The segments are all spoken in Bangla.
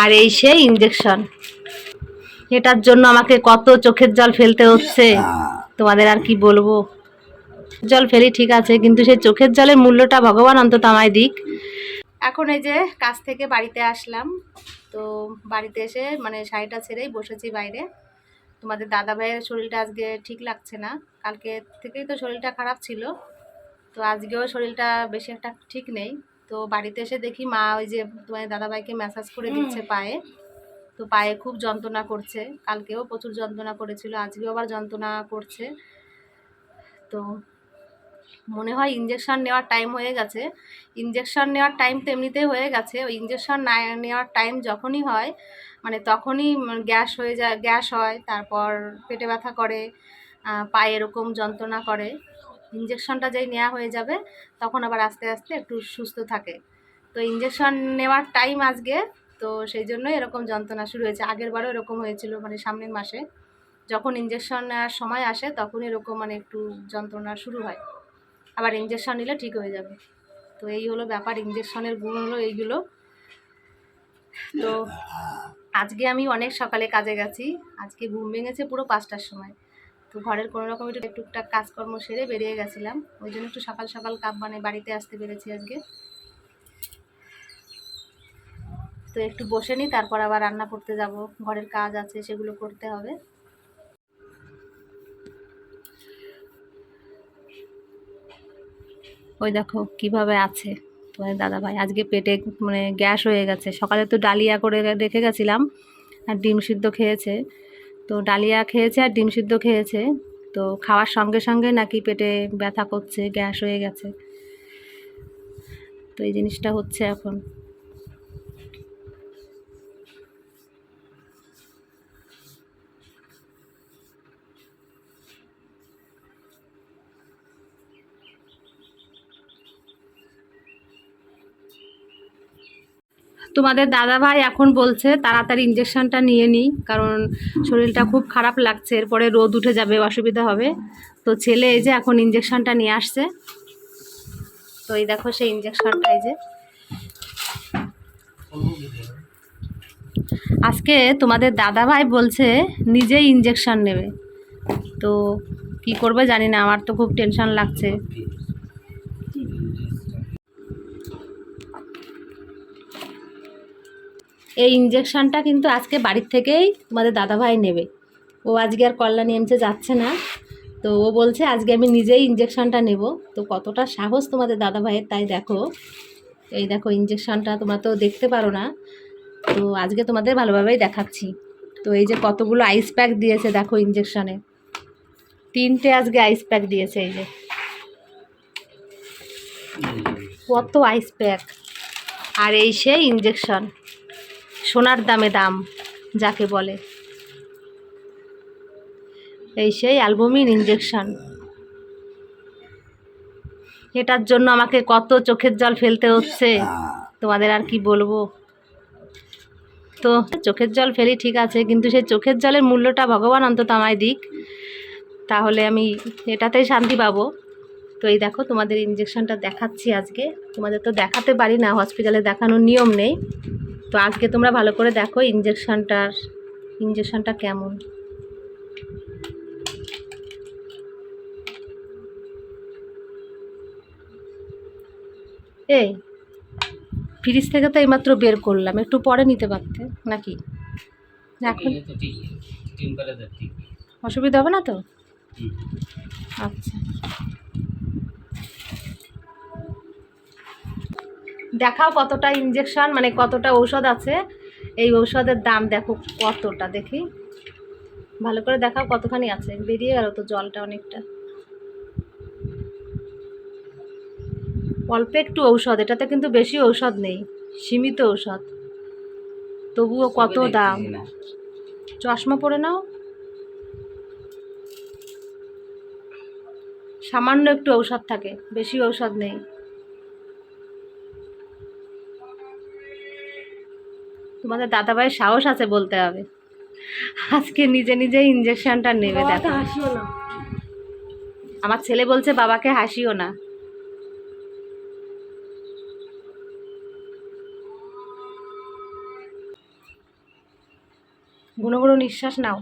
আর এই সেই ইঞ্জেকশন এটার জন্য আমাকে কত চোখের জল ফেলতে হচ্ছে? তোমাদের আর কি বলব? জল ফেলি ঠিক আছে কিন্তু সেই চোখের জলের মূল্যটা ভগবান অন্তত আমায় দিক। এখন এই যে কাজ থেকে বাড়িতে আসলাম তো বাড়িতে এসে মানে শাড়িটা ছেড়েই বসেছি বাইরে। তোমাদের দাদা ভাইয়ের শরীরটা আজকে ঠিক লাগছে না কালকে থেকেই তো শরীরটা খারাপ ছিল। তো আজকেও শরীরটা বেশি একটা ঠিক নেই। বাড়িতে এসে দেখি মা ওই যে তোমার দাদা ভাইকে ম্যাসাজ করে দিচ্ছে পায়ে। তো পায়ে খুব যন্ত্রণা করছে। কালকেও প্রচুর যন্ত্রণা করেছিল আজকেও আবার যন্ত্রণা করছে। তো মনে হয় ইঞ্জেকশন নেওয়ার টাইম হয়ে গেছে। ইঞ্জেকশন নেওয়ার টাইম তো এমনিতেই হয়ে গেছে। ওই ইঞ্জেকশন না নেওয়ার টাইম যখনই হয় মানে তখনই গ্যাস হয়ে যায় গ্যাস হয় তারপর পেটে ব্যথা করে পায়ে এরকম যন্ত্রণা করে। ইঞ্জেকশনটা যেই নেওয়া হয়ে যাবে, তখন আবার আস্তে আস্তে একটু সুস্থ থাকে। তো ইঞ্জেকশন নেওয়ার টাইম আজকে, তো সেই জন্যই এরকম যন্ত্রণা শুরু হয়েছে। আগের বারও এরকম হয়েছিল মানে সামনের মাসে। যখন ইঞ্জেকশন নেওয়ার সময় আসে তখন এরকম মানে একটু যন্ত্রণা শুরু হয়। আবার ইঞ্জেকশন নিলে ঠিক হয়ে যাবে। তো এই হলো ব্যাপার ইঞ্জেকশনের গুণ হলো এইগুলো। তো আজকে আমি অনেক সকালে কাজে গেছি। আজকে ঘুম ভেঙেছে পুরো পাঁচটার সময়। ঘরের কোনো রকম একটু টুকটাক কাজকর্ম সেরে বেরিয়ে গেছিলাম। ওই জন্য একটু সকাল সকাল কাপ মানে বাড়িতে আসতে পেরেছি আজকে। তো একটু বসে নিই তারপর আবার রান্না করতে যাব। ঘরের কাজ আছে, সেগুলো করতে হবে। ওই দেখো কীভাবে আছে তোমার দাদা ভাই আজকে পেটে মানে গ্যাস হয়ে গেছে। সকালে তো ডালিয়া করে রেখে গেছিলাম, আর ডিম সিদ্ধ খেয়েছে। তো ডালিয়া খেয়েছে আর ডিম সিদ্ধ খেয়েছে। তো খাওয়ার সঙ্গে সঙ্গে নাকি পেটে ব্যথা করছে, গ্যাস হয়ে গেছে। তো এই জিনিসটা হচ্ছে এখন। তোমাদের দাদা ভাই এখন বলছে, তাড়াতাড়ি ইঞ্জেকশনটা নিয়ে নিই, কারণ শরীরটা খুব খারাপ লাগছে, এরপরে রোদ উঠে যাবে, অসুবিধা হবে। তো ছেলে এই যে এখন ইঞ্জেকশনটা নিয়ে আসছে। তো এই দেখো সেই ইঞ্জেকশনটা এই যে। আজকে তোমাদের দাদা ভাই বলছে, নিজেই ইঞ্জেকশন নেবে। তো কি করবে জানি না, আমার তো খুব টেনশন লাগছে। এই ইঞ্জেকশনটা কিন্তু আজকে বাড়ির থেকেই তোমাদের দাদাভাই নেবে। ও আজকে আর কল্যাণী এমসে যাচ্ছে না। তো ও বলছে, আজকে আমি নিজেই ইঞ্জেকশনটা নেব। তো কতটা সাহস তোমাদের দাদাভাইয়ের, তাই দেখো। এই দেখো ইঞ্জেকশনটা তোমরা তো দেখতে পারো না। তো আজকে তোমাদের ভালোভাবেই দেখাচ্ছি। তো এই যে কতগুলো আইস প্যাক দিয়েছে, দেখো ইঞ্জেকশনে তিনটে আজকে আইস প্যাক দিয়েছে, এই যে। কত আইস প্যাক আর এই সে ইঞ্জেকশন সোনার দামে দাম, যাকে বলে। এই সেই অ্যালবুমিন ইঞ্জেকশন এটার জন্য আমাকে কত চোখের জল ফেলতে হচ্ছে, তোমাদের আর কি বলব? তো চোখের জল ফেলি ঠিক আছে, কিন্তু সেই চোখের জলের মূল্যটা ভগবান অন্তত আমায় দিক। তাহলে আমি এটাতেই শান্তি পাবো। তো এই দেখো, তোমাদের ইঞ্জেকশনটা দেখাচ্ছি আজকে। তোমাদের তো দেখাতে পারি না হসপিটালে দেখানোর নিয়ম নেই। তো আজকে তোমরা ভালো করে দেখো ইঞ্জেকশানটার ইঞ্জেকশানটা কেমন। এই ফ্রিজ থেকে তো এইমাত্র বের করলাম একটু পরে নিতে পারতে নাকি? এখন? অসুবিধা হবে না তো? আচ্ছা। দেখাও কতটা ইঞ্জেকশন মানে কতটা ঔষধ আছে। এই ঔষধের দাম দেখো কতটা দেখি। ভালো করে দেখাও কতখানি আছে। বেরিয়ে গেল তো জলটা অনেকটা। অল্প একটু ঔষধ এটাতে কিন্তু বেশি ঔষধ নেই সীমিত ঔষধ। তবুও কত দাম? চশমা পরে নাও। সামান্য একটু ঔষধ থাকে বেশি ঔষধ নেই। তোমাদের দাদাভাইয়ের সাহস আছে বলতে হবে। আজকে নিজে নিজে ইঞ্জেকশনটা নেবে দেখো। আমার ছেলে বলছে বাবাকে হাসিও না। ঘন ঘন নিঃশ্বাস নাও।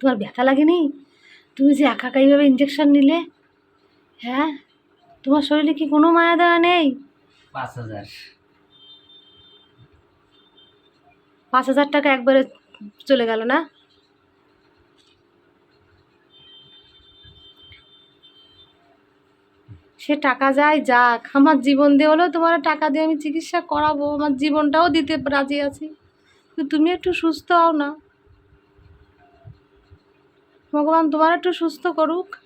তোমার ব্যথা লাগেনি? তুমি যে একা একা ইঞ্জেকশন নিলে? হ্যাঁ? তোমার শরীরে কি কোনো মায়া দেওয়া নেই? পাঁচ হাজার। পাঁচ হাজার টাকা একবারে চলে গেল না? সে টাকা যায় যাক আমার জীবন দিয়ে হলেও তোমার টাকা দিয়ে আমি চিকিৎসা করাবো আমার জীবনটাও দিতে রাজি আছি। তুমি একটু সুস্থ হও না। ভগবান তোমার একটু সুস্থ করুক।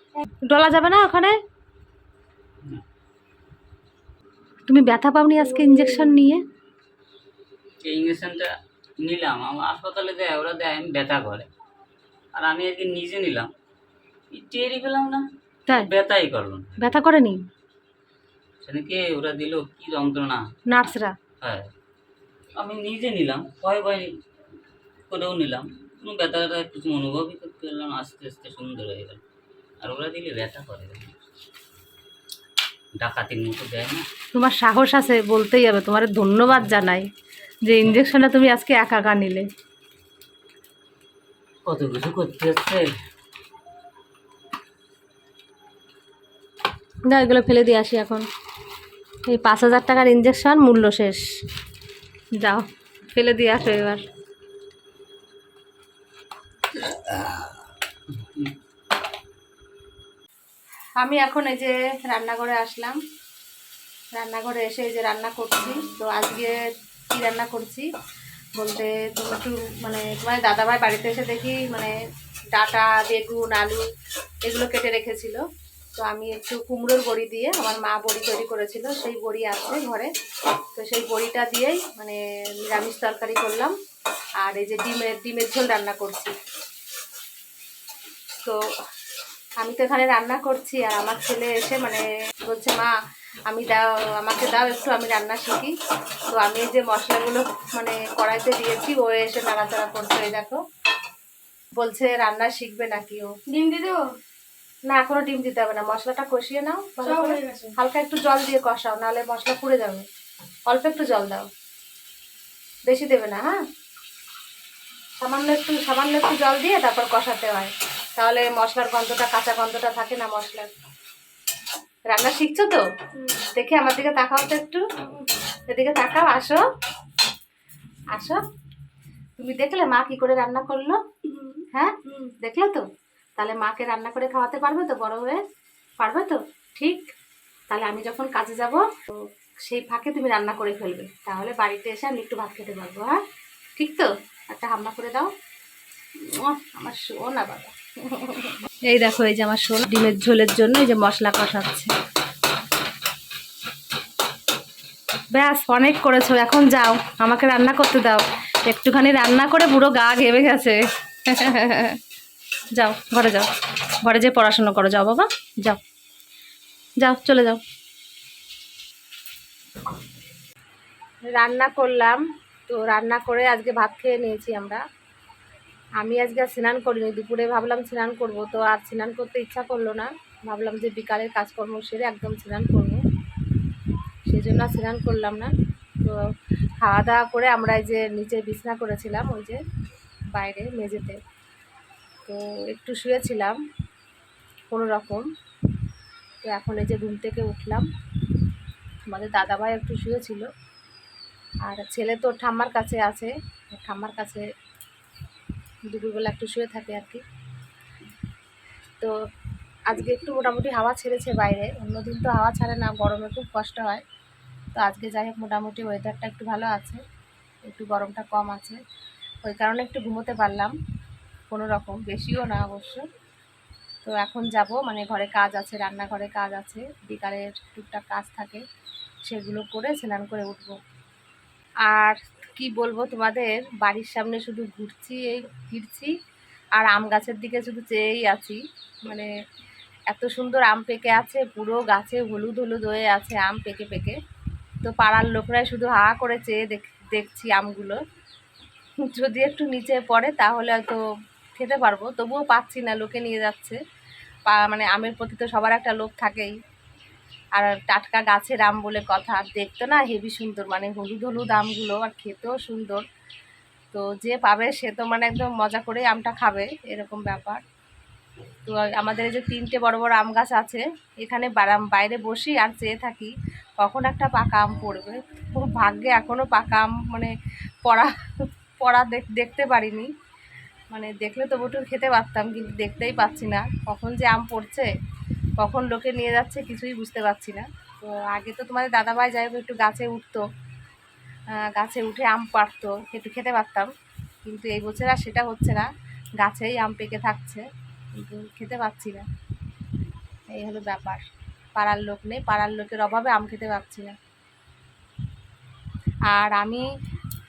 ডলা যাবে না ওখানে? তুমি ব্যথা পাওনি আজকে ইঞ্জেকশন নিয়ে? এই ইঞ্জেকশনটা নিলাম আমার হাসপাতালে দেয় ওরা দেয় ব্যথা করে। আর আমি আজকে নিজে নিলাম। টেরই পেলাম না। তাই? ব্যথাই করল না। ব্যথা করেনি? সেদিনকে ওরা দিল কি যন্ত্রণা? নার্সরা? হ্যাঁ। আমি নিজে নিলাম ভয় ভয় করেও নিলাম। কোনো ব্যথা ব্যথা কিছু অনুভবই করতে পারলাম আস্তে আস্তে সুন্দর হয়ে গেল। আর ওরা দিলে ব্যথা করে। ডাকাতির মতো দেয় না। তোমার সাহস আছে বলতেই হবে তোমার ধন্যবাদ জানাই যে ইঞ্জেকশনটা তুমি আজকে একা একা নিলে। কত কিছু করতে হচ্ছে। না এগুলো ফেলে দিয়ে আসি এখন। এই পাঁচ হাজার টাকার ইঞ্জেকশন মূল্য শেষ। যাও ফেলে দিয়ে আসো এবার। আমি এখন এই যে রান্নাঘরে আসলাম। রান্নাঘরে এসে এই যে রান্না করছি। তো আজকে কী রান্না করছি বলতে তুমি একটু মানে তোমার দাদাভাই বাড়িতে এসে দেখি মানে ডাটা, বেগুন, আলু এগুলো কেটে রেখেছিল। তো আমি একটু কুমড়োর বড়ি দিয়ে আমার মা বড়ি তৈরি করেছিল। সেই বড়ি আছে ঘরে। তো সেই বড়িটা দিয়েই মানে নিরামিষ তরকারি করলাম। আর এই যে ডিমের ডিমের ঝোল রান্না করছি। তো আমি তো এখানে রান্না করছি আর আমার ছেলে এসে মানে বলছে মা আমি দাও আমাকে দাও একটু আমি রান্না শিখি। তো আমি যে মশলাগুলো মানে কড়াইতে দিয়েছি ও এসে নাড়াচাড়া করছে এই দেখো। বলছে রান্না শিখবে নাকি ও? ডিম দেবো? না এখনও ডিম দিতে হবে না মশলাটা কষিয়ে নাও। হালকা একটু জল দিয়ে কষাও নাহলে মশলা পুড়ে যাবে। অল্প একটু জল দাও। বেশি দেবে না হ্যাঁ? সামান্য একটু সামান্য একটু জল দিয়ে তারপর কষাতে হয়। তাহলে মশলার গন্ধটা, কাঁচা গন্ধটা থাকে না মশলার? রান্না শিখছো তো? দেখে আমার দিকে তাকাও তো একটু। এদিকে তাকাও, আসো। আসো। তুমি দেখলে মা কি করে রান্না করল? হ্যাঁ? দেখলে তো? তাহলে মাকে রান্না করে খাওয়াতে পারবে তো বড় হয়ে? পারবে তো? ঠিক। তাহলে আমি যখন কাজে যাব, তো সেই ফাঁকে তুমি রান্না করে ফেলবে। তাহলে বাড়িতে এসে আমি একটু ভাত খেতে পারব হ্যাঁ? ঠিক তো? একটা হামলা করে দাও। আমার না বাবা। এই দেখো, এই যে আমার সোনা ডিমের ঝোলের জন্য এই যে মশলা কষাচ্ছে। ব্যাস, অনেক করেছ, এখন যাও, আমাকে রান্না করতে দাও। একটুখানি রান্না করে পুরো গা ঘেমে গেছে। যাও, ঘরে যাও, ঘরে যেয়ে পড়াশোনা করো, যাও বাবা, যাও যাও, চলে যাও। রান্না করলাম, তো রান্না করে আজকে ভাত খেয়ে নিয়েছি আমরা। আমি আজকে আর স্নান করিনি, দুপুরে ভাবলাম স্নান করব, তো আর স্নান করতে ইচ্ছা করল না। ভাবলাম যে বিকালের কাজকর্ম সেরে একদম স্নান করব। সেই জন্য স্নান করলাম না। তো খাওয়া দাওয়া করে আমরা এই যে নিচে বিছনা করেছিলাম, ওই যে বাইরে মেঝেতে। তো একটু শুয়েছিলাম কোনো রকম তো এখন এই যে ঘুম থেকে উঠলাম। আমাদের দাদাভাই একটু শুয়েছিল। আর ছেলে তো ঠাম্মার কাছে আছে, ঠাম্মার কাছে দুপুরবেলা একটু শুয়ে থাকে আর কি। তো আজকে একটু মোটামুটি হাওয়া ছেড়েছে বাইরে, অন্যদিন তো হাওয়া ছাড়ে না, গরমে খুব কষ্ট হয়। তো আজকে যাই হোক, মোটামুটি ওয়েদারটা একটু ভালো আছে, একটু গরমটা কম আছে। ওই কারণে একটু ঘুমোতে পারলাম, কোনো রকম, বেশিও না অবশ্য। তো এখন যাব মানে ঘরে কাজ আছে, রান্নাঘরে কাজ আছে, বিকালের টুকটাক কাজ থাকে, সেগুলো করে স্নান করে উঠবো। আর কি বলব, তোমাদের বাড়ির সামনে শুধু ঘুরছি, এই ফিরছি, আর আম গাছের দিকে শুধু চেয়েই আছি। মানে এত সুন্দর আম পেকে আছে, পুরো গাছে হলুদ হলুদ হয়ে আছে আম পেকে পেকে। তো পাড়ার লোকরাই শুধু হা করে চেয়ে দেখ, দেখছি আমগুলো। যদি একটু নিচে পড়ে তাহলে হয়তো খেতে পারব, তবুও পাচ্ছি না, লোকে নিয়ে যাচ্ছে। মানে আমের প্রতি তো সবার একটা লোভ থাকেই। আর টাটকা গাছের আম বলে কথা, আর দেখতে না হেভি সুন্দর মানে হলুদ হলুদ আমগুলো, আর খেতেও সুন্দর। তো যে পাবে সে তো মানে একদম মজা করে আমটা খাবে, এরকম ব্যাপার। তো আমাদের এই যে তিনটে বড় বড় আম গাছ আছে, এখানে বাইরে বসি আর চেয়ে থাকি, কখন একটা পাকা আম পড়বে। খুব ভাগ্যে এখনও পাকা আম মানে পড়া পড়া দেখ- দেখতে পারিনি। মানে দেখলে তো বটু, খেতে পারতাম, কিন্তু দেখতেই পাচ্ছি না। কখন যে আম পড়ছে কখন লোকে নিয়ে যাচ্ছে কিছুই বুঝতে পারছি না। তো আগে তো তোমাদের দাদাভাই যাই একটু গাছে উঠতো গাছে উঠে আম পাড়তো, একটু খেতে পারতাম। কিন্তু এই বছর আর সেটা হচ্ছে না, গাছেই আম পেকে থাকছে, কিন্তু খেতে পাচ্ছি না। এই হলো ব্যাপার। পাড়ার লোক নেই, পাড়ার লোকের অভাবে আম খেতে পাচ্ছি না। আর আমি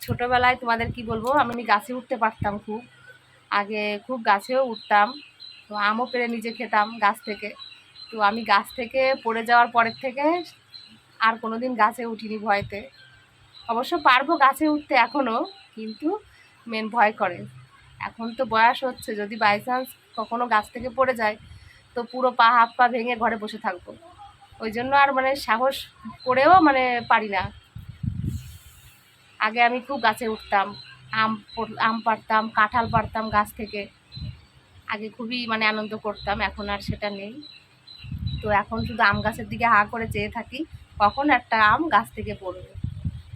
ছোটোবেলায় তোমাদের কি বলব, আমি গাছে উঠতে পারতাম খুব। আগে খুব গাছেও উঠতাম, তো আমও পেরে নিজে খেতাম গাছ থেকে। তো আমি গাছ থেকে পড়ে যাওয়ার পরের থেকে আর কোনো দিন গাছে উঠিনি ভয়তে। অবশ্য পারব গাছে উঠতে এখনও কিন্তু মেন ভয় করে। এখন তো বয়স হচ্ছে, যদি বাই চান্স কখনো গাছ থেকে পড়ে যায়, তো পুরো পা, হাত, পা ভেঙে ঘরে বসে থাকব। ওই জন্য আর মানে সাহস করেও মানে পারি না। আগে আমি খুব গাছে উঠতাম, আম আম পাড়তাম, কাঁঠাল পারতাম গাছ থেকে। আগে খুবই মানে আনন্দ করতাম, এখন আর সেটা নেই। তো এখন শুধু আম গাছের দিকে হা করে চেয়ে থাকি, কখন একটা আম গাছ থেকে পড়বে।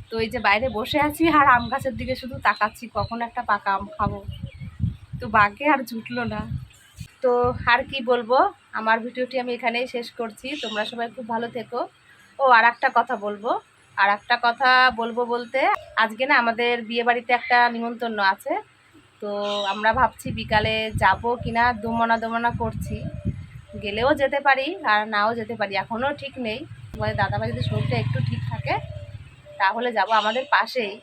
তো এই যে বাইরে বসে আছি আর আম গাছের দিকে শুধু তাকাচ্ছি, কখন একটা পাকা আম খাব। তো বাঘে আর জুটলো না। তো আর কি বলব, আমার ভিডিওটি আমি এখানেই শেষ করছি। তোমরা সবাই খুব ভালো থেকো। ও, আর একটা কথা বলব। আর একটা কথা বলব বলতে, আজকে না আমাদের বিয়ে বাড়িতে একটা নিমন্ত্রণ আছে। তো আমরা ভাবছি বিকালে যাব কিনা, দোমনা দোমনা করছি। গেলেও যেতে পারি আর নাও যেতে পারি। এখনও ঠিক নেই। তোমাদের দাদাভাই যদি শরীরটা একটু ঠিক থাকে, তাহলে যাব আমাদের পাশেই।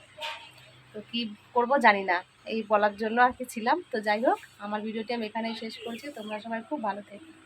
তো কী করব জানি না। এই বলার জন্য আর কি ছিলাম। তো যাই হোক, আমার ভিডিওটি আমি এখানেই শেষ করছি। তোমরা সবাই খুব ভালো থেকো।